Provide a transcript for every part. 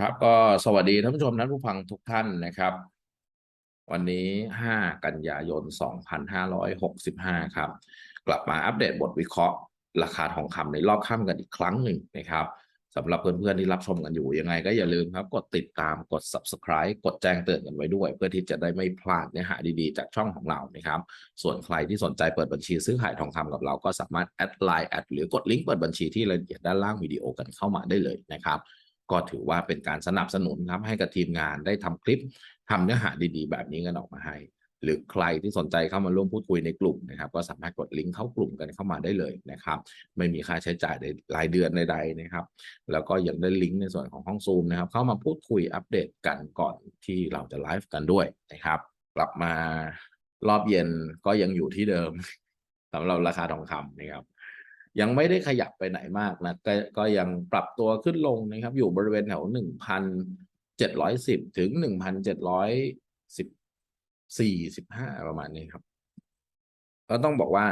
ครับก็สวัสดีท่านผู้ชมท่านผู้ฟังทุกท่านนะครับ วันนี้ 5 กันยายน 2565 ครับ กลับมาอัปเดตบทวิเคราะห์ ราคาทองคำในรอบค่ำกันอีกครั้งหนึ่งนะครับสำหรับเพื่อนๆที่รับชมกันอยู่ยังไงก็อย่าลืมครับ กดติดตามกด subscribe กดแจ้งเตือนกันไว้ด้วย เพื่อที่จะได้ไม่พลาดเนื้อหาดีๆ จากช่องของเรานะครับ ส่วนใครที่สนใจเปิดบัญชีซื้อขายทองคำกับเราก็สามารถแอดไลน์แอดหรือกดลิงก์เปิดบัญชีที่รายละเอียดด้านล่างวิดีโอกันเข้ามาได้เลยนะครับ ก็ถือว่าเป็นการสนับสนุนครับให้กับทีมงานได้ทำคลิปทำเนื้อหาดีๆ แบบนี้กันออกมาให้ หรือใครที่สนใจเข้ามาร่วมพูดคุยในกลุ่มนะครับ ก็สามารถกดลิงก์เข้ากลุ่มกันเข้ามาได้เลยนะครับ ไม่มีค่าใช้จ่ายในรายเดือนใดๆนะครับ แล้วก็ยังได้ลิงก์ในส่วนของห้องซูมนะครับ เข้ามาพูดคุยอัปเดตกันก่อนที่เราจะไลฟ์กันด้วยนะครับ กลับมารอบเย็นก็ยังอยู่ที่เดิมสำหรับราคาทองคำนะครับ ยังไม่ได้ขยับไปไหนมากนะก็ก็ยังปรับตัวขึ้นลงนะครับ อยู่บริเวณแถวหนึ่งพันเจ็ดร้อยสิบถึงหนึ่งพันเจ็ดร้อยสิบสี่สิบห้าประมาณนี้ครับ ก็ต้องบอกว่า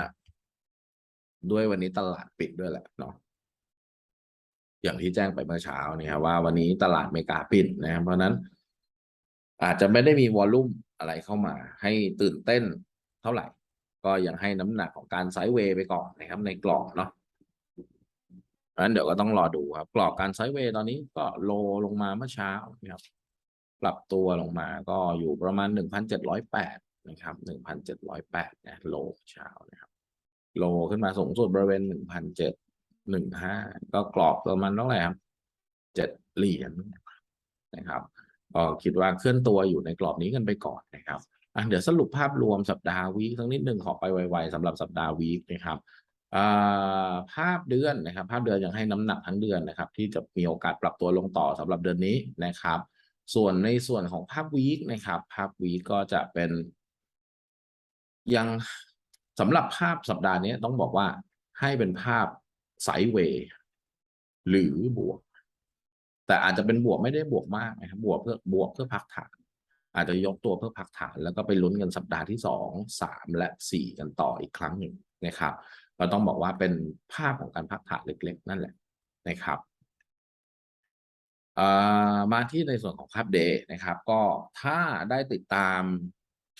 ด้วยวันนี้ตลาดปิดด้วยแหละเนาะอย่างที่แจ้งไปเมื่อเช้านี่ครับว่าวันนี้ตลาดอเมริกาปิดนะครับเพราะฉะนั้น อาจจะไม่ได้มีวอลลุ่มอะไรเข้ามา ให้ตื่นเต้นเท่าไหร่ ก็ยังให้น้ำหนักของการไซด์เวย์ไปก่อนนะครับในกรอบเนาะเพราะฉะนั้นเดี๋ยวก็ต้องรอดูครับ กรอบการไซด์เวย์ตอนนี้ก็โลลงมาเมื่อเช้านะครับ ปรับตัวลงมาก็อยู่ประมาณหนึ่งพันเจ็ดร้อยแปดนะครับหนึ่งพันเจ็ดร้อยแปดนะโลเช้านะครับ โลขึ้นมาสูงสุดบริเวณหนึ่งพันเจ็ดหนึ่งห้าก็กรอบประมาณเท่าไหร่ครับเจ็ดเหรียญนะครับก็คิดว่าเคลื่อนตัวอยู่ในกรอบนี้กันไปก่อนนะครับ อะเดี๋ยวสรุปภาพรวมสัปดาห์วีคสักนิดหนึ่งขอไปไวๆสำหรับสัปดาห์วีคนะครับภาพเดือนนะครับ ภาพเดือนยังให้น้ำหนักทั้งเดือนนะครับ ที่จะมีโอกาสปรับตัวลงต่อสำหรับเดือนนี้นะครับ ส่วนในส่วนของภาพวีคนะครับ ภาพวีคก็จะเป็น ยังสำหรับภาพสัปดาห์นี้ต้องบอกว่าให้เป็นภาพไซเวย์หรือบวก แต่อาจจะเป็นบวกไม่ได้บวกมากนะครับ บวกเพื่อบวกเพื่อพักฐาน อาจจะยกตัวเพื่อพักฐาน แล้วก็ไปลุ้นกันสัปดาห์ที่สองสามและสี่กันต่ออีกครั้งหนึ่งนะครับเราต้องบอกว่าเป็นภาพของการพักฐานเล็ก ๆ นั่นแหละนะครับมาที่ในส่วนของภาพเดย์นะครับ ก็ถ้าได้ติดตาม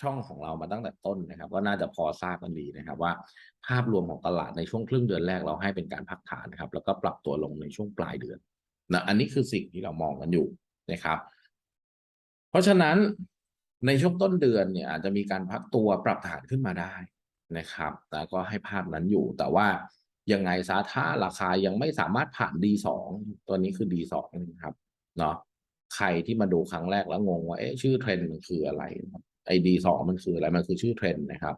ช่องของเรามาตั้งแต่ต้นนะครับ ก็น่าจะพอทราบกันดีนะครับ ว่าภาพรวมของตลาดในช่วงครึ่งเดือนแรกเราให้เป็นการพักฐานนะครับ แล้วก็ปรับตัวลงในช่วงปลายเดือนนะอันนี้คือสิ่งที่เรามองกันอยู่นะครับ เพราะฉะนั้นในช่วงต้นเดือนเนี่ยอาจจะมีการพักตัวปรับฐานขึ้นมาได้นะครับแล้วก็ให้ภาพนั้นอยู่ แต่ว่ายังไงซะถ้าราคายังไม่สามารถผ่าน D2 ตัวนี้คือ D2 นะครับเนาะใครที่มาดูครั้งแรกแล้วงงว่าเอ๊ะชื่อเทรนด์มันคืออะไรไอ้ D2 มันคืออะไรมันคือชื่อเทรนด์นะครับ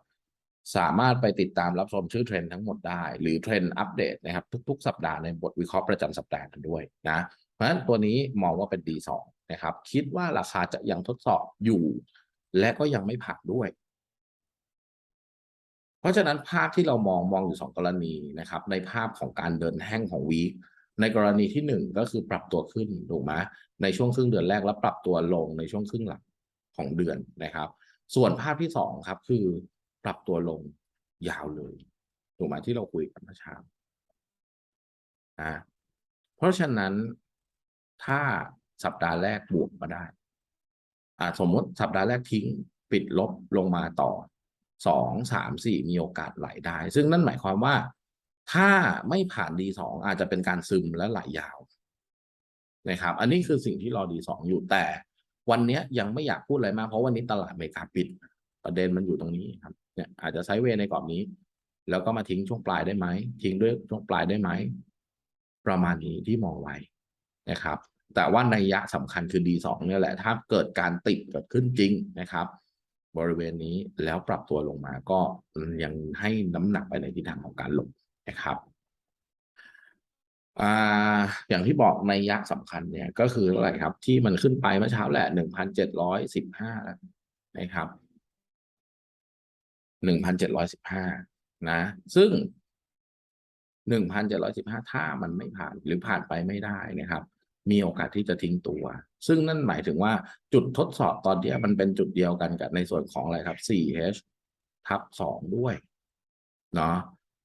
สามารถไปติดตามรับชมชื่อเทรนด์ทั้งหมดได้ หรือเทรนด์อัปเดตนะครับ ทุก ๆ สัปดาห์ในบทวิเคราะห์ประจำสัปดาห์กันด้วยนะเพราะฉะนั้นตัวนี้มองว่าเป็น D2 นะครับ คิดว่าราคาจะยังทดสอบอยู่ และก็ยังไม่ผ่านด้วย เพราะฉะนั้นภาพที่เรามองมองอยู่สองกรณีนะครับ ในภาพของการเดินแห้งของวีคในกรณีที่หนึ่งก็คือปรับตัวขึ้นถูกไหมในช่วงครึ่งเดือนแรกแล้วปรับตัวลงในช่วงครึ่งหลังของเดือนนะครับ ส่วนภาพที่สองครับ คือปรับตัวลงยาวเลยถูกไหมที่เราคุยกันเมื่อเช้าอ่าเพราะฉะนั้นถ้า สัปดาห์แรกบวกมาได้ อ่าสมมติสัปดาห์แรกทิ้งปิดลบลงมาต่อสองสามสี่มีโอกาสไหลได้ ซึ่งนั่นหมายความว่า ถ้าไม่ผ่านดีสองอาจจะเป็นการซึมและไหลยาวนะครับ อันนี้คือสิ่งที่รอดีสองอยู่แต่ วันนี้ยังไม่อยากพูดอะไรมาก เพราะวันนี้ตลาดอเมริกาปิด ประเด็นมันอยู่ตรงนี้ครับเนี่ยอาจจะไซด์เวในกรอบนี้ แล้วก็มาทิ้งช่วงปลายได้ไหมทิ้งด้วยช่วงปลายได้ไหมประมาณนี้ที่มองไว้นะครับ แต่ว่าในยะสำคัญคือ D2 เนี่ยแหละถ้าเกิดการติดเกิดขึ้นจริงนะครับ บริเวณนี้แล้วปรับตัวลงมาก็ยังให้น้ำหนักไปในทิศทางของการลงนะครับอ่าอย่างที่บอกในยะสำคัญเนี่ยก็คืออะไรครับ ที่มันขึ้นไปเมื่อเช้าแหละหนึ่งพันเจ็ดร้อยสิบห้านะครับหนึ่งพันเจ็ดร้อยสิบห้านะ ซึ่งหนึ่งพันเจ็ดร้อยสิบห้าถ้ามันไม่ผ่านหรือผ่านไปไม่ได้นะครับ มีโอกาสที่จะทิ้งตัว ซึ่งนั่นหมายถึงว่าจุดทดสอบตอนนี้มันเป็นจุดเดียวกันกับในส่วนของอะไรครับ 4H ทับ2ด้วยเนาะ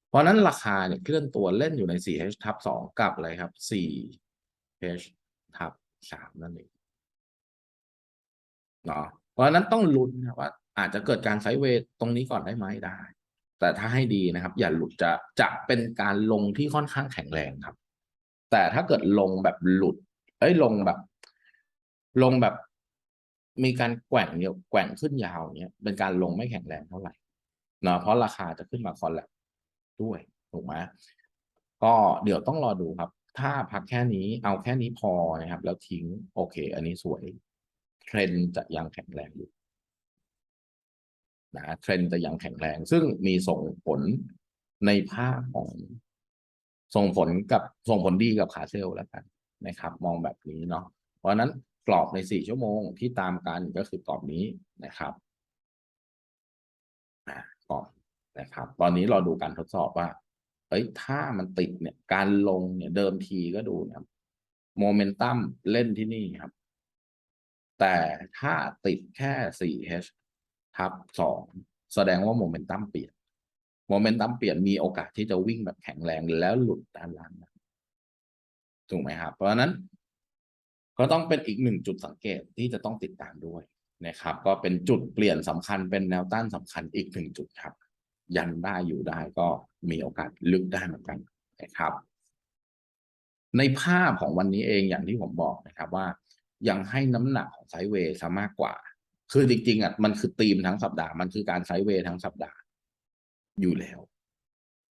เพราะนั้นราคาเนี่ยเคลื่อนตัวเล่นอยู่ใน 4H ทับ2กับอะไรครับ 4H ทับสามนั่นเองเนาะเพราะฉะนั้นต้องลุ้นนะว่า อาจจะเกิดการไซด์เวย์ตรงนี้ก่อนได้ไหมได้ แต่ถ้าให้ดีนะครับ อย่าหลุดจะจะเป็นการลงที่ค่อนข้างแข็งแรงครับ แต่ถ้าเกิดลงแบบหลุด เอ้ยลงแบบ ลงแบบ มีการแกว่งเนี่ยแกว่งขึ้นยาวเนี่ยเป็นการลงไม่แข็งแรงเท่าไหร่เนาะเพราะราคาจะขึ้นมาคอนแลบด้วยถูกไหมก็เดี๋ยวต้องรอดูครับ ถ้าพักแค่นี้เอาแค่นี้พอนะครับ แล้วทิ้งโอเค อันนี้สวย เทรนจะยังแข็งแรงอยู่นะเทรนจะยังแข็งแรง ซึ่งมีส่งผลในภาพของส่งผลกับส่งผลดีกับขาเซลล์แล้วกัน นะครับ มองแบบนี้เนาะเพราะนั้นกรอบในสี่ชั่วโมงที่ตามกันก็คือกรอบนี้นะครับกรอบนะครับ ตอนนี้เราดูการทดสอบว่าเอ้ยถ้ามันติดเนี่ยการลงเนี่ยเดิมทีก็ดูนะโมเมนตัมเล่นที่นี่ครับ แต่ถ้าติดแค่ 4H ทับ 2 แสดงว่าโมเมนตัมเปลี่ยน โมเมนตัมเปลี่ยนมีโอกาสที่จะวิ่งแบบแข็งแรงแล้วหลุดด้านล่างนะ ถูกไหมครับ เพราะฉะนั้น ก็ต้องเป็นอีกหนึ่งจุดสังเกตที่จะต้องติดตามด้วยนะครับ ก็เป็นจุดเปลี่ยนสำคัญเป็นแนวต้านสำคัญอีกหนึ่งจุดครับ ยันได้อยู่ได้ก็มีโอกาสลึกได้เหมือนกันนะครับ ในภาพของวันนี้เองอย่างที่ผมบอกนะครับว่ายังให้น้ำหนักของไซเวย์ซะมากกว่า คือจริงๆอะมันคือธีมทั้งสัปดาห์มันคือการไซเวย์ทั้งสัปดาห์อยู่แล้ว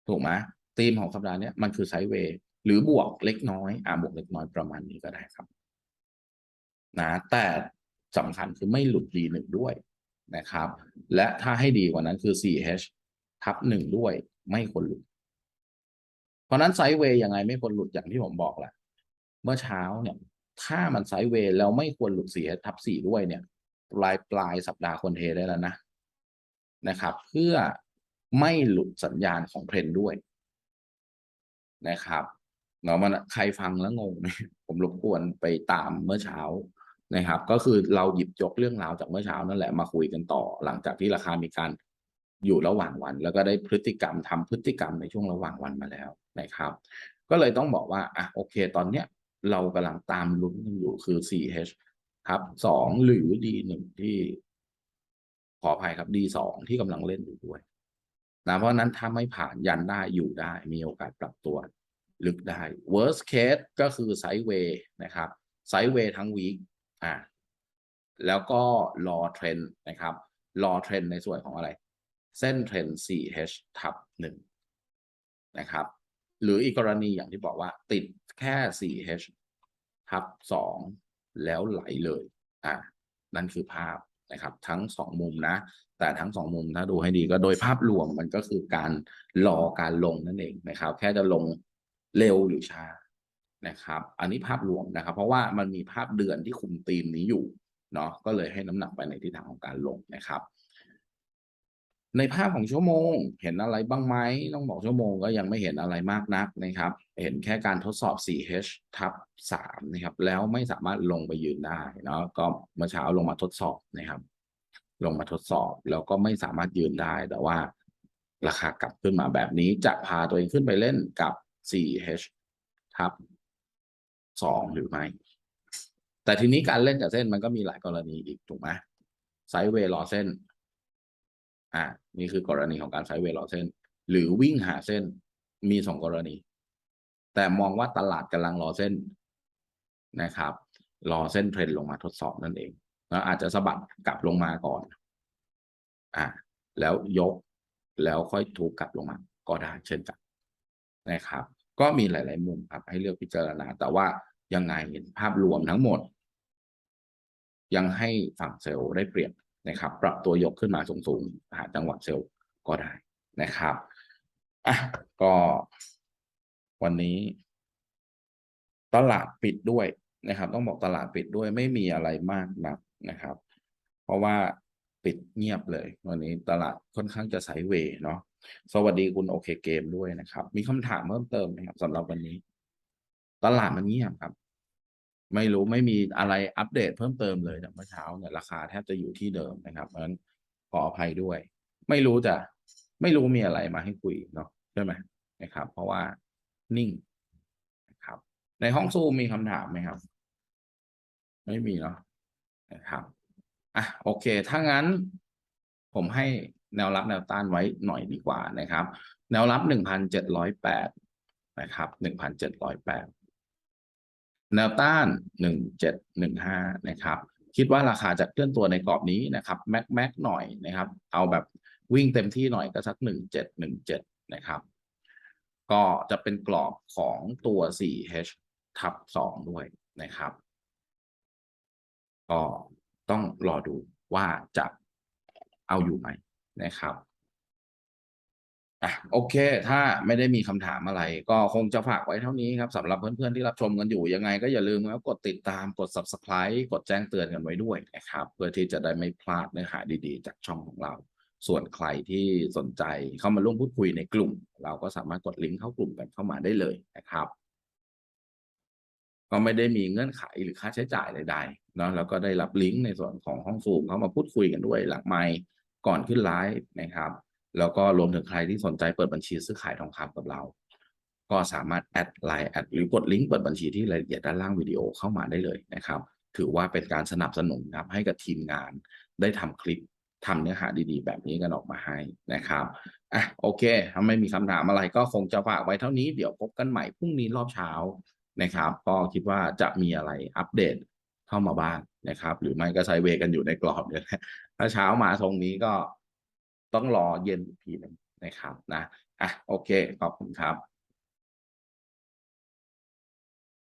ถูกไหมธีมของสัปดาห์เนี้ยมันคือไซเวย์ หรือบวกเล็กน้อยอ่าบวกเล็กน้อยประมาณนี้ก็ได้ครับนะแต่สำคัญคือไม่หลุด D หนึ่งด้วยนะครับ และถ้าให้ดีกว่านั้นคือ 4H ทับหนึ่งด้วยไม่ควรหลุด เพราะนั้นไซด์เวย์ยังไงไม่ควรหลุดอย่างที่ผมบอกแหละเมื่อเช้าเนี่ย ถ้ามันไซด์เวย์แล้วไม่ควรหลุด 4H ทับสี่ด้วยเนี่ย ปลายปลายสัปดาห์คนเทได้แล้วนะนะครับ เพื่อไม่หลุดสัญญาณของเทรนด์ด้วยนะครับ เนาะมันใครฟังแล้วงง ผมรบกวนไปตามเมื่อเช้านะครับ ก็คือเราหยิบยกเรื่องราวจากเมื่อเช้านั่นแหละมาคุยกันต่อ หลังจากที่ราคามีการอยู่ระหว่างวัน แล้วก็ได้พฤติกรรมทำพฤติกรรมในช่วงระหว่างวันมาแล้วนะครับ ก็เลยต้องบอกว่าอะโอเค ตอนเนี้ยเรากำลังตามลุ้นกันอยู่คือ 4H ครับสองหรือ D1 ที่ขออภัยครับ D2 ที่กำลังเล่นอยู่ด้วยนะเพราะนั้นถ้าไม่ผ่านยันได้อยู่ได้มีโอกาสปรับตัว ลึกได้ worst case ก็คือไซด์เวย์นะครับไซด์เวย์ทั้งวีคอ่าแล้วก็รอเทรนด์นะครับรอเทรนด์ในส่วนของอะไร เส้นเทรนด์ 4H ทับหนึ่งนะครับ หรืออีกกรณีอย่างที่บอกว่าติดแค่ 4H ทับสองแล้วไหลเลยอ่านั่นคือภาพนะครับ ทั้งสองมุมนะ แต่ทั้งสองมุมถ้าดูให้ดีก็โดยภาพรวมมันก็คือการรอการลงนั่นเองนะครับ แค่จะลง เร็วหรือช้านะครับ อันนี้ภาพรวมนะครับ เพราะว่ามันมีภาพเดือนที่คุมธีมนี้อยู่เนาะก็เลยให้น้ำหนักไปในทิศทางของการลงนะครับ ในภาพของชั่วโมง เห็นอะไรบ้างไหมต้องบอกชั่วโมงก็ยังไม่เห็นอะไรมากนักนะครับ เห็นแค่การทดสอบ 4H ทับ3นะครับ แล้วไม่สามารถลงไปยืนได้เนาะก็เมื่อเช้าลงมาทดสอบนะครับ ลงมาทดสอบแล้วก็ไม่สามารถยืนได้แต่ว่า ราคากลับขึ้นมาแบบนี้จะพาตัวเองขึ้นไปเล่นกับ 4H ทับ2หรือไม่ แต่ทีนี้การเล่นกับเส้นมันก็มีหลายกรณีอีกถูกไหมไซด์เวย์รอเส้น อ่า นี่คือกรณีของการไซด์เวย์รอเส้น หรือวิ่งหาเส้นมีสองกรณี แต่มองว่าตลาดกำลังรอเส้นนะครับ รอเส้นเทรนลงมาทดสอบนั่นเอง แล้วอาจจะสะบัดกลับลงมาก่อน อ่า แล้วยกแล้วค่อยถูกกลับลงมาก็ได้เช่นกัน นะครับ ก็มีหลาย ๆ มุมครับให้เลือกพิจารณา แต่ว่ายังไงภาพรวมทั้งหมด ยังให้ฝั่งเซลล์ได้เปรียบนะครับ ปรับตัวยกขึ้นมาสูงๆหาจังหวะเซลล์ก็ได้นะครับอะก็วันนี้ ตลาดปิดด้วยนะครับ ต้องบอกตลาดปิดด้วยไม่มีอะไรมากนักนะครับ เพราะว่า ปิดเงียบเลย วันนี้ตลาดค่อนข้างจะไซด์เวย์เนาะสวัสดีคุณโอเคเกมด้วยนะครับ มีคำถามเพิ่มเติมไหมครับสำหรับวันนี้ ตลาดมันเงียบครับ ไม่รู้ไม่มีอะไรอัปเดตเพิ่มเติมเลยเมื่อเช้าเนี่ยราคาแทบจะอยู่ที่เดิมนะครับเพราะฉะนั้นขออภัยด้วย ไม่รู้จะไม่รู้มีอะไรมาให้คุยเนาะใช่ไหมนะครับ เพราะว่านิ่งนะครับ ในห้องซูมมีคำถามไหมครับ ไม่มีเนาะนะครับ อะโอเค ถ้างั้น ผมให้แนวรับแนวต้านไว้หน่อยดีกว่านะครับ แนวรับหนึ่งพันเจ็ดร้อยแปดนะครับหนึ่งพันเจ็ดร้อยแปดแนวต้านหนึ่งเจ็ดหนึ่งห้านะครับ คิดว่าราคาจะเคลื่อนตัวในกรอบนี้นะครับแม็กแม็กหน่อยนะครับ เอาแบบวิ่งเต็มที่หน่อยก็สักหนึ่งเจ็ดหนึ่งเจ็ดนะครับ ก็จะเป็นกรอบของตัว 4H ทับ2ด้วยนะครับ ก็ ต้องรอดูว่าจะเอาอยู่ไหมนะครับอะโอเค ถ้าไม่ได้มีคำถามอะไร ก็คงจะฝากไว้เท่านี้ครับสำหรับเพื่อนๆที่รับชมกันอยู่ยังไง ก็อย่าลืมแล้วกดติดตามกด subscribe กดแจ้งเตือนกันไว้ด้วยนะครับ เพื่อที่จะได้ไม่พลาดเนื้อหาดีๆ จากช่องของเรา ส่วนใครที่สนใจเข้ามาร่วมพูดคุยในกลุ่ม เราก็สามารถกดลิงก์เข้ากลุ่มกันเข้ามาได้เลยนะครับ ก็ไม่ได้มีเงื่อนไขหรือค่าใช้จ่ายใดๆเนาะแล้วก็ได้รับลิงก์ในส่วนของห้องซูมเข้ามาพูดคุยกันด้วยหลังไมค์ก่อนขึ้นไลฟ์นะครับ แล้วก็รวมถึงใครที่สนใจเปิดบัญชีซื้อขายทองคำกับเรา ก็สามารถแอดไลน์แอดหรือกดลิงก์เปิดบัญชีที่รายละเอียดด้านล่างวิดีโอเข้ามาได้เลยนะครับ ถือว่าเป็นการสนับสนุนครับให้กับทีมงานได้ทำคลิปทำเนื้อหาดีๆ แบบนี้กันออกมาให้นะครับอะโอเค ถ้าไม่มีคำถามอะไรก็คงจะฝากไว้เท่านี้ เดี๋ยวพบกันใหม่พรุ่งนี้รอบเช้า นะครับ ก็คิดว่าจะมีอะไรอัปเดตเข้ามาบ้างนะครับ หรือไม่ก็ไซด์เวกันอยู่ในกรอบเนี่ยแหละถ้าเช้ามาตรงนี้ก็ต้องรอเย็นอีกทีหนึงนะครับนะอะโอเค ขอบคุณครับ